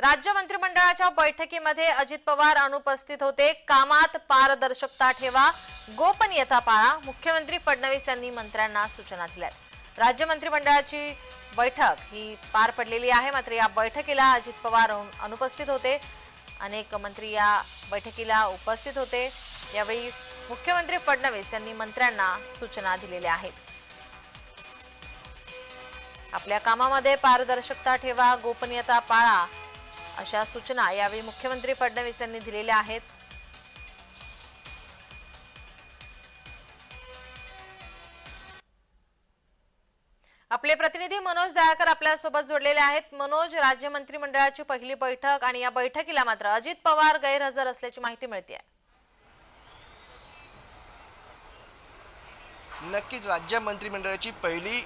राज्य मंत्रिमंडळाच्या बैठकीमध्ये अजित पवार अनुपस्थित होते. कामात पारदर्शकता ठेवा गोपनीयता पाळा मुख्यमंत्री फडणवीस यांनी मंत्र्यांना सूचना दिल्यात. राज्य मंत्रिमंडळाची बैठक ही पार पडलेली आहे. मात्र या बैठकीला अजित पवार अनुपस्थित होते. अनेक मंत्री या बैठकीला उपस्थित होते. यावेळी मुख्यमंत्री फडणवीस यांनी मंत्र्यांना सूचना दिलेल्या आहेत. आपल्या कामामध्ये पारदर्शकता ठेवा गोपनीयता पाळा अशा सूचना यावेळी मुख्यमंत्री फडणवीस यांनी दिलेल्या आहेत. आपले प्रतिनिधी मनोज दयाकर आपल्यासोबत जोडलेले आहेत. मनोज राज्य मंत्रिमंडळाची पहिली बैठक आणि या बैठकीला मात्र अजित पवार गैरहजर असल्याची माहिती मिळते नक्कीच राज्य मंत्रिमंडळाची पहिली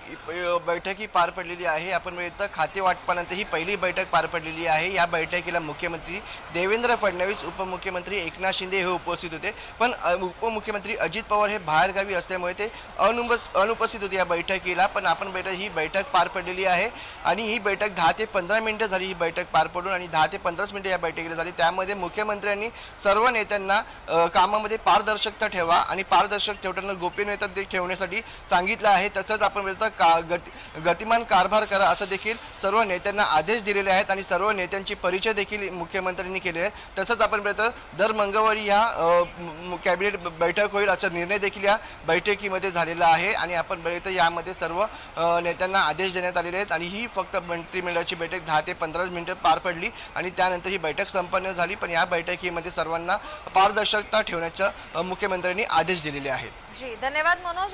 बैठक ही पार पडलेली आहे. आपण इथं खाते वाटपानंतर ही पहिली बैठक पार पडलेली आहे. या बैठकीला मुख्यमंत्री देवेंद्र फडणवीस उपमुख्यमंत्री एकनाथ शिंदे हे उपस्थित होते. पण उपमुख्यमंत्री अजित पवार हे बाहेरगावी असल्यामुळे ते अनुपस अनुपस्थित होते या बैठकीला. पण आपण बैठक ही बैठक पार पडलेली आहे. आणि ही बैठक दहा ते पंधरा मिनटं झाली ही बैठक पार पडून. आणि दहा ते पंधराच मिनटं या बैठकीला झाली. त्यामध्ये मुख्यमंत्र्यांनी सर्व नेत्यांना कामामध्ये पारदर्शकता ठेवा. आणि पारदर्शक ठेवताना गोपनीयता दे- ठेवण्यासाठी सांगितलं आहे. तसंच आपण बोलतो का गती गतिमान कारभार करा असं देखील सर्व नेत्यांना आदेश दिलेले आहेत आणि सर्व नेत्यांची परिचय देखील मुख्यमंत्र्यांनी केले आहे. तसंच आपण बोलतो दर मंगळवारी ह्या कॅबिनेट बैठक होईल असा निर्णय देखील या बैठकीमध्ये झालेला आहे आणि आपण बघितलं यामध्ये सर्व नेत्यांना आदेश देण्यात आलेले आहेत आणि ही फक्त मंत्रिमंडळाची बैठक दहा ते पंधरा मिनिटं पार पडली आणि त्यानंतर ही बैठक संपन्न झाली. पण या बैठकीमध्ये सर्वांना पारदर्शकता ठेवण्याचं मुख्यमंत्र्यांनी आदेश दिलेले आहेत. जी धन्यवाद मनोज.